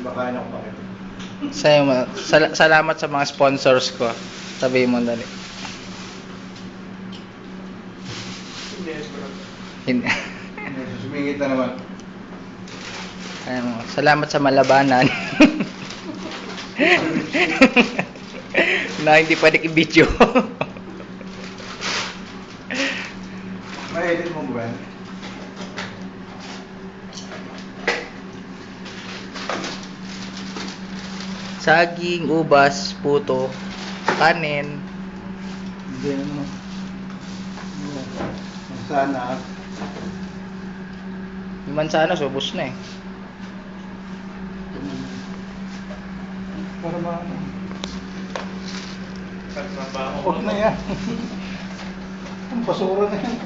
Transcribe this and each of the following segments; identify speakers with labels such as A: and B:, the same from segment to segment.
A: Kumakain ako bakit?
B: Sa'yo, mo- sal- salamat sa mga sponsors ko. Sabihin mo dali.
A: Hindi, bro.
B: Hin-
A: Sumingit na naman.
B: Ayun mo, salamat sa malabanan. na hindi pwede i-video.
A: May edit mo ba
B: Saging, ubas, puto, kanin.
A: Hindi ano. Sana.
B: Yung mansana, subos na eh.
A: Para ba ano?
C: Pagtrabaho
A: Huwag na yan. Ang basura na yan.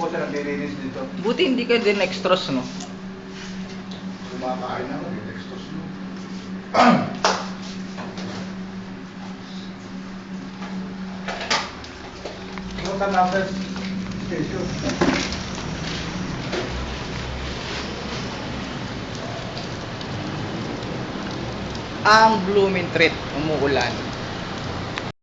A: Na naglilinis dito.
B: Buti hindi ka din extras, no?
A: Kumakain na mag extos mo. Punta natin. Station.
B: Ang blooming treat, umuulan.